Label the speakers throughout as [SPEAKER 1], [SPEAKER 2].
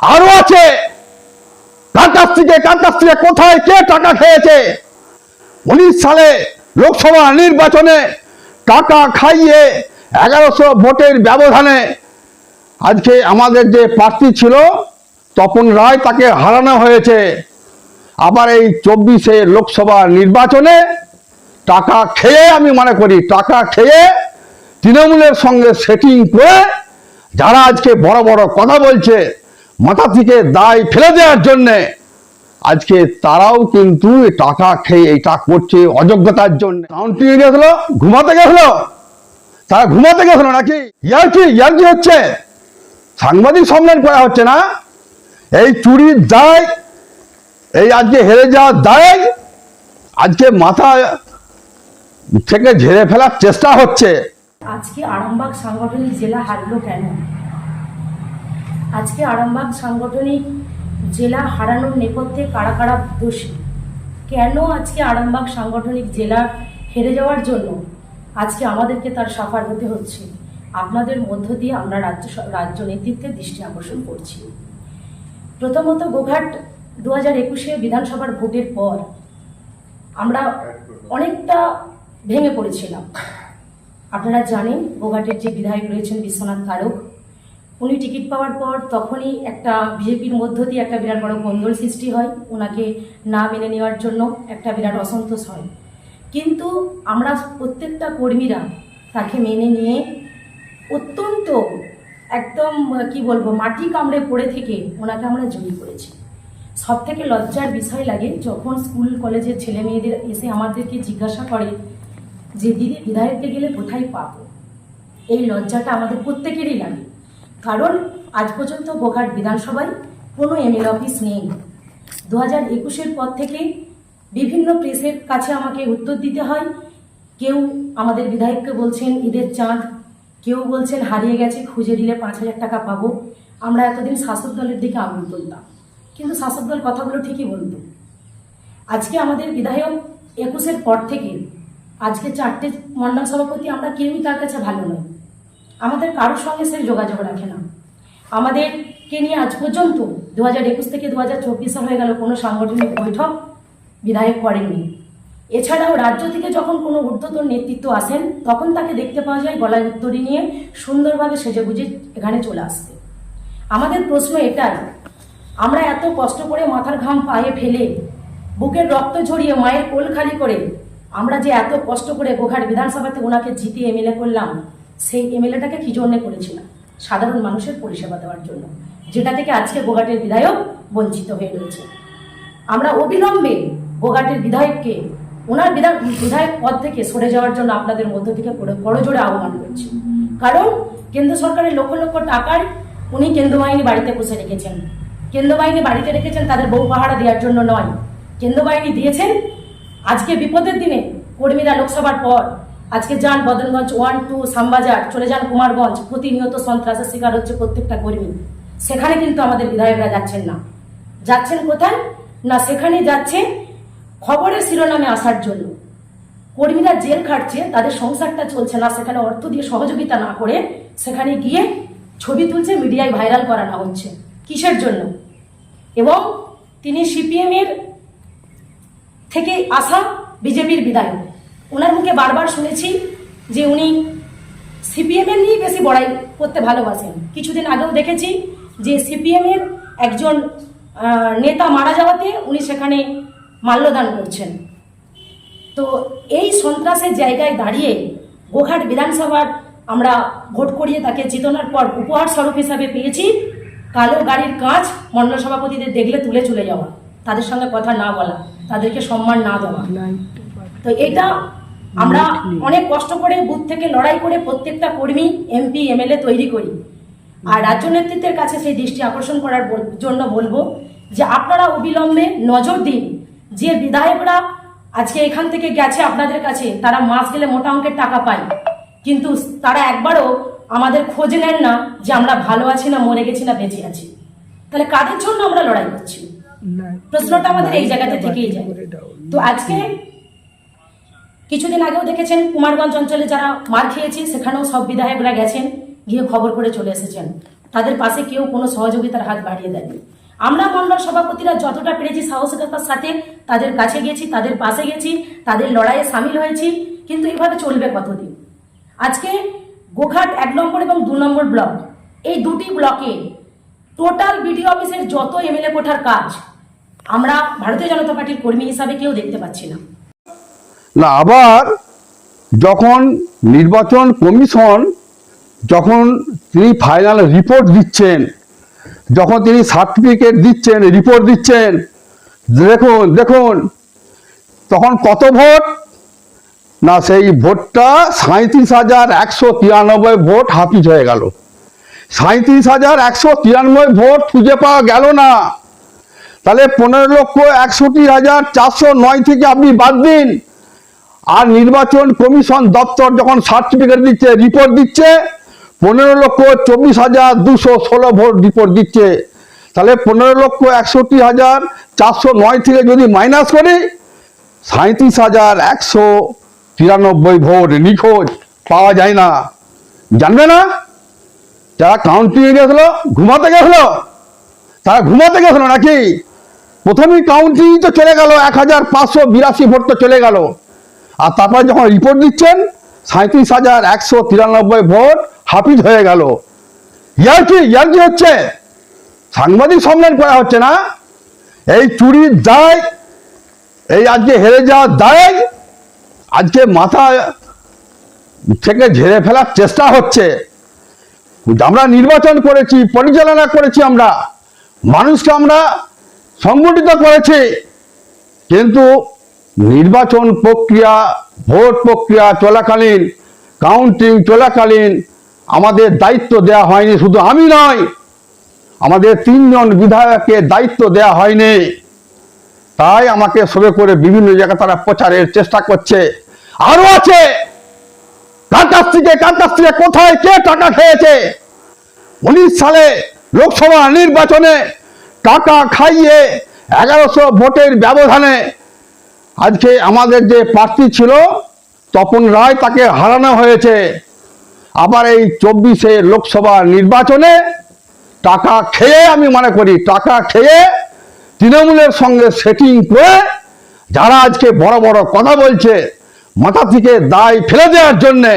[SPEAKER 1] আরও আছে। কাছ থেকে কার কাছ থেকে কোথায় কে টাকা খেয়েছে? উনিশ সালে লোকসভা নির্বাচনে টাকা খাইয়ে এগারোশো ভোটের ব্যবধানে আজকে আমাদের যে প্রার্থী ছিল, তপন রায় তাকে হারানো হয়েছে। আবার এই চব্বিশে লোকসভা নির্বাচনে টাকা খেয়ে, আমি মনে করি টাকা খেয়ে তৃণমূলের সঙ্গে সেটিং করে যারা আজকে বড় বড় কথা বলছে মাথা থেকে দায় ফেলে দেওয়ার জন্যে আজকে তারাও কিন্তু টাকা খেয়ে এইটা করছে অযোগ্যতার জন্য। কাউন্টিং গেছিল, ঘুমাতে গেছিল। তারা ঘুমাতে গেছিল নাকি? ইয়ার কি? ইয়ার হচ্ছে? সাংবাদিক সম্মেলন করা হচ্ছে না? এই চুরির দায়, এই আজকে হেরে যাওয়ার দায়, আজকে মাথা থেকে ঝেড়ে ফেলার চেষ্টা হচ্ছে।
[SPEAKER 2] আজকে আরামবাগ সাংগঠনিক জেলা হারলো কেন? আজকে আরামবাগ সাংগঠনিক জেলা হারানোর নেপথ্যে কারা কারা দোষী? কেন আজকে আরামবাগ সাংগঠনিক জেলা হেরে যাওয়ার জন্য আজকে আমাদেরকে তার সাফার হতে হচ্ছে? আপনাদের মধ্য দিয়ে আমরা রাজ্য রাজ্য নেতৃত্বের দৃষ্টি আকর্ষণ করছি। প্রথমত গোঘাট দু হাজার একুশে বিধানসভার ভোটের পর আমরা অনেকটা ভেঙে পড়েছিলাম। আপনারা জানেন গোঘাটের যে বিধায়ক রয়েছেন বিশ্বনাথ কারক উনি টিকিট পাওয়ার পর তখনই একটা বিজেপির মধ্য দিয়ে একটা বিরাট বড় গন্ডল সৃষ্টি হয় ওনাকে না মেনে নেওয়ার জন্য একটা বিরাট অসন্তোষ হয়। কিন্তু আমরা প্রত্যেকটা কর্মীরা তাকে মেনে নিয়ে অত্যন্ত একদম, কি বলব, মাটি কামড়ে পড়ে থেকে ওনাকে আমরা জয়ী করেছি। সব থেকে লজ্জার বিষয় লাগে, যখন স্কুল, কলেজের ছেলে মেয়েদের এসে আমাদেরকে জিজ্ঞাসা করে যে, দিদি, বিধায়ককে গেলে কোথায় পাবো? এই লজ্জাটা আমাদের প্রত্যেকেরই লাগে। কারণ আজ পর্যন্ত গোঘাট বিধানসভায় কোনো এমএল অফিস নেই। দু হাজার একুশের পর থেকে বিভিন্ন প্রেসের কাছে আমাকে উত্তর দিতে হয়। কেউ আমাদের বিধায়ককে বলছেন, ঈদের চাঁদ। কেউ বলছেন, হারিয়ে গেছে, খুঁজে দিলে পাঁচ হাজার টাকা পাবো। আমরা এতদিন শাসক দলের দিকে আঙুল তুলতাম। কিন্তু শাসক দল কথাগুলো ঠিকই বলতো। আজকে আমাদের বিধায়ক একুশের পর থেকে, আজকে চারটে মন্ডল সভাপতি, আমরা কেউই তার কাছে ভালো নই। আমাদের কারোর সঙ্গে সে যোগাযোগ রাখে না। আমাদেরকে নিয়ে আজ পর্যন্ত দু হাজার একুশ থেকে দু হাজার চব্বিশে হয়ে গেল, কোনো সাংগঠনিক বৈঠক বিধায়ক করেননি। এছাড়াও রাজ্য থেকে যখন কোনো ঊর্ধ্বতন নেতৃত্ব আসেন, তখন তাকে দেখতে পাওয়া যায় গলায় উত্তরী নিয়ে সুন্দরভাবে সেজে গুজে এখানে চলে আসতে আমাদের প্রশ্ন এটাই, আমরা এত কষ্ট করে মাথার ঘাম পায়ে ফেলে, বুকের রক্ত ঝরিয়ে মায়ের কোল খালি করে, আমরা যে এত কষ্ট করে গোঘাট বিধানসভাতে ওনাকে জিতিয়ে এমএলএ করলাম সেই এমএলএটাকে কি জন্যে করেছিলাম? সাধারণ মানুষের পরিষেবা দেওয়ার জন্য, যেটা থেকে আজকে গোঘাটের বিধায়ক বঞ্চিত হয়ে রয়েছে। আমরা অবিলম্বে গোঘাটের বিধায়ককে, ওনার বিধায়ক পদ থেকে সরে যাওয়ার জন্য আপনাদের মধ্য থেকে জোরে আহ্বান করছি। কারণ কেন্দ্র সরকারের লক্ষ লক্ষ টাকার উনি কেন্দ্র বাহিনী বাড়িতে বসে রেখেছেন। কেন্দ্র বাহিনী বাড়িতে রেখেছেন তাদের বউ পাহারা দেওয়ার জন্য নয়। কেন্দ্র বাহিনী দিয়েছেন। আজকে বিপদের দিনে কর্মীরা লোকসভার পর আজকে যান বদনগঞ্জ ওয়ান টু সামবাজার চলে যান কুমারগঞ্জ। প্রতিনিয়ত সন্ত্রাসের শিকার হচ্ছে প্রত্যেকটা কর্মী। সেখানে কিন্তু আমাদের বিধায়করা যাচ্ছেন না। যাচ্ছেন কোথায়? না, সেখানে যাচ্ছে খবরের শিরোনামে আসার জন্য। কর্মীরা জেল খাটছে, তাদের সংসারটা চলছে না, সেখানে অর্থ দিয়ে সহযোগিতা না করে সেখানে গিয়ে ছবি তুলছে, মিডিয়ায় ভাইরাল করানো হচ্ছে। কিসের জন্য? এবং তিনি সিপিএম এর থেকে আসা বিজেপির বিধায়ক। ওনার মুখে বারবার শুনেছি যে উনি সিপিএম এর নিয়ে বেশি বড়াই করতে ভালোবাসেন। কিছুদিন আগেও দেখেছি যে সিপিএম এর একজন নেতা মারা যাওয়াতে উনি সেখানে মাল্যদান করছেন। তো এই সন্ত্রাসের জায়গায় দাঁড়িয়ে গোঘাট বিধানসভার আমরা ভোট করিয়ে তাকে চেতনার পর উপহার স্বরূপ হিসাবে পেয়েছি। কালো গাড়ির কাজ মন্ডল সভাপতিদের দেখলে তুলে চলে যাওয়া তাদের সঙ্গে কথা না বলা তাদেরকে সম্মান না দেওয়া। তো এটা আমরা অনেক কষ্ট করে বুথ থেকে লড়াই করে প্রত্যেকটা কর্মী এমপি এমএলএ তৈরি করি। আর রাজ্য নেতৃত্বের কাছে সেই দৃষ্টি আকর্ষণ করার জন্য বলব যে আপনারা অবিলম্বে নজর দিন। যে বিধায়করা আজকে এখান থেকে গেছে আপনাদের কাছে তারা মাস গেলে মোটা অঙ্কের টাকা পায়। কিন্তু তারা একবারও আমাদের খোঁজ নেন না যে আমরা ভালো আছি না মরে গেছি না বেঁচে আছি। তাহলে কাদের জন্য আমরা লড়াই করছি? প্রশ্নটা আমাদের এই জায়গাতে থেকেই যায়। তো আজকে কিছুদিন আগেও দেখেছেন কুমারগঞ্জ অঞ্চলে যারা মার খেয়েছে সেখানেও সব বিধায়করা গেছেন, গিয়ে খবর করে চলে এসেছেন। তাদের পাশে কেউ কোনো সহযোগিতার হাত বাড়িয়ে দেয়নি আমরা মন্ডল সভাপতিরা যতটা পেরেছি সাহসিকতার সাথে তাদের কাছে গেছি, তাদের পাশে গেছি, তাদের লড়াইয়ে সামিল হয়েছি, কিন্তু এভাবে চলবে কতদিন? আজকে গোঘাট এক নম্বর এবং দু নম্বর ব্লক, এই দুটি ব্লকে টোটাল বিডিও অফিসের যত এমএলএ কোঠার কাজ, আমরা ভারতীয় জনতা পার্টির কর্মী হিসাবে কেউ দেখতে পাচ্ছি না।
[SPEAKER 1] না, আবার যখন নির্বাচন কমিশন যখন তিনি ফাইনাল রিপোর্ট দিচ্ছেন, যখন তিনি সার্টিফিকেট দিচ্ছেন রিপোর্ট দিচ্ছেন, দেখুন দেখুন, তখন কত ভোট? না, সেই ভোটটা সাঁত্রিশ হাজার একশো তিরানব্বই ভোট হাফিজ হয়ে গেল। সাঁত্রিশ হাজার একশো তিরানব্বই ভোট খুঁজে পাওয়া গেল না। তাহলে পনেরো লক্ষ একষট্টি হাজার চারশো নয় থেকে আপনি বাদ দিন। আর নির্বাচন কমিশন দপ্তর যখন সার্টিফিকেট দিচ্ছে রিপোর্ট দিচ্ছে, পনেরো লক্ষ চব্বিশ হাজার দুশো ষোলো ভোট রিপোর্ট দিচ্ছে। তাহলে পনেরো লক্ষ একষট্টি হাজার চারশো নয় থেকে যদি মাইনাস করি সাঁত্রিশ হাজার একশো তিরানব্বই ভোট নিখোঁজ, পাওয়া যায় না। জানবে না? যারা কাউন্টিংয়ে গেছিল, ঘুমাতে গেছিল? তারা ঘুমাতে গেছিল নাকি? প্রথমেই কাউন্টিং তো চলে গেল, এক হাজার পাঁচশো বিরাশি ভোট তো চলে গেল। আর তারপরে যখন রিপোর্ট দিচ্ছেন সাঁত্রিশ হাজার একশো তিরানব্বই ভোট হাফিজ হয়ে গেল। ইয়ার কি? ইয়ার কি হচ্ছে? সাংবাদিক সম্মেলন করা হচ্ছে না? এই চুরির দায়, এই আজকে হেরে যাওয়ার দায়, আজকে মাথা থেকে ঝেড়ে ফেলার চেষ্টা হচ্ছে। আমরা নির্বাচন করেছি, পরিচালনা করেছি আমরা, মানুষকে আমরা সংগঠিত করেছি। কিন্তু নির্বাচন প্রক্রিয়া, ভোট প্রক্রিয়া চলাকালীন কাউন্টিং চলাকালীন আমাদের দায়িত্ব দেওয়া হয়নি, শুধু আমি নয়, আমাদের তিনজন বিধায়ককে দায়িত্ব দেওয়া হয়নি। তাই আমাকে সবে করে বিভিন্ন জায়গায় তারা প্রচারের চেষ্টা করছে। আরও আছে! কাছ থেকে কোথায় কে টাকা খেয়েছে? উনিশ সালে লোকসভা নির্বাচনে টাকা খাইয়ে এগারোশো ভোটের ব্যবধানে আজকে আমাদের যে প্রার্থী ছিল, তপন রায় তাকে হারানো হয়েছে। আবার এই চব্বিশে লোকসভা নির্বাচনে টাকা খেয়ে আমি মনে করি, টাকা খেয়ে তৃণমূলের সঙ্গে সেটিং করে যারা আজকে বড় বড় কথা বলছে, মাথা থেকে দায় ফেলে দেওয়ার জন্যে,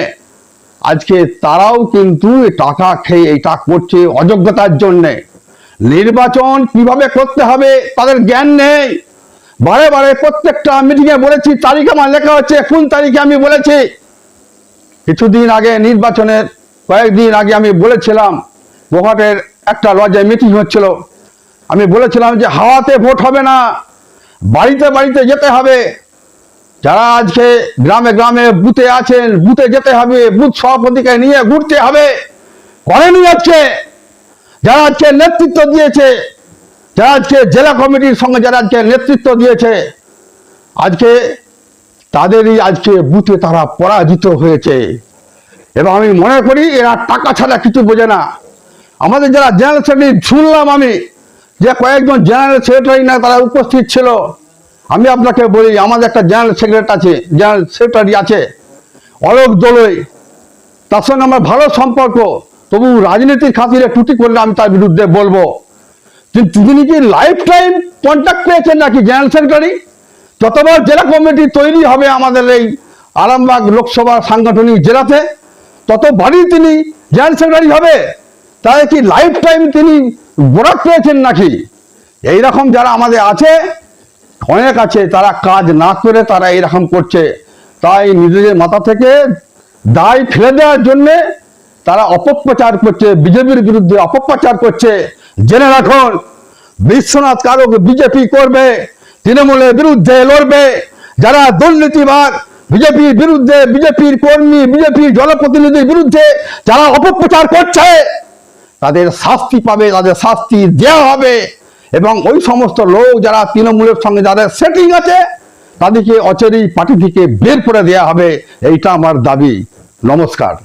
[SPEAKER 1] আজকে তারাও কিন্তু টাকা খেয়ে এটা করছে অযোগ্যতার জন্যে। নির্বাচন কীভাবে করতে হবে তাদের জ্ঞান নেই। বারে বারে প্রত্যেকটা মিটিংয়ে বলেছি, তারিখ আমার লেখা হচ্ছে কোন তারিখে আমি বলেছি? কিছুদিন আগে নির্বাচনের কয়েকদিন আগে আমি বলেছিলাম গোহাটের একটা লজ্জায় মিটিং হচ্ছিল। আমি বলেছিলাম যে হাওয়াতে ভোট হবে না, বাড়িতে বাড়িতে যেতে হবে। যারা আজকে গ্রামে গ্রামে বুথে আছেন, বুথে যেতে হবে, বুথ সভাপতিকে নিয়ে ঘুরতে হবে, করেনি আজকে। যারা আজকে নেতৃত্ব দিয়েছে যারা আজকে জেলা কমিটির সঙ্গে যারা আজকে নেতৃত্ব দিয়েছে, আজকে তাদেরই আজকে বুথে তারা পরাজিত হয়েছে। এবং আমি মনে করি এরা টাকা ছাড়া কিছু বোঝে না। আমাদের যারা জেনারেল সেক্রেটারি, শুনলাম আমি যে কয়েকজন জেনারেল সেক্রেটারি না তারা উপস্থিত ছিল। আমি আপনাকে বলি, আমাদের একটা জেনারেল সেক্রেটারি আছে, জেনারেল সেক্রেটারি আছে, অলোক দোলই। তার সঙ্গে আমার ভালো সম্পর্ক। তবু রাজনীতির খাতিরে ত্রুটি করলে আমি তার বিরুদ্ধে বলব। তিনি কি লাইফ টাইম কন্ট্যাক্ট পেয়েছেন নাকি জেনারেল সেক্রেটারি যতবার জেলা কমিটি তৈরি হবে আমাদের এই আরামবাগ লোকসভা সাংগঠনিক জেলাতে, ততবারই তিনি জেনারেল সেক্রেটারি হবে। তাহলে কি লাইফ টাইম তিনি বরাক পেয়েছেন নাকি? এই রকম যারা আমাদের আছে, অনেক আছে, তারা কাজ না করে তারা এরকম করছে। তাই নিজেদের মাথা থেকে দায় ফেলে দেওয়ার জন্যে তারা অপপ্রচার করছে, বিজেপির বিরুদ্ধে অপপ্রচার করছে। জেনে রাখুন, বিশ্বনাথ কারক বিজেপি করবে, তৃণমূলের বিরুদ্ধে লড়বে। যারা দুর্নীতিবাদ বিজেপির বিরুদ্ধে, বিজেপির কর্মী, বিজেপির জনপ্রতিনিধির বিরুদ্ধে যারা অপপ্রচার করছে, তাদের শাস্তি পাবে, তাদের শাস্তি দেওয়া হবে। এবং ওই সমস্ত লোক যারা তৃণমূলের সঙ্গে যাদের সেটিং আছে, তাদেরকে অচেরেই পার্টি থেকে বের করে দেওয়া হবে। এইটা আমার দাবি। নমস্কার।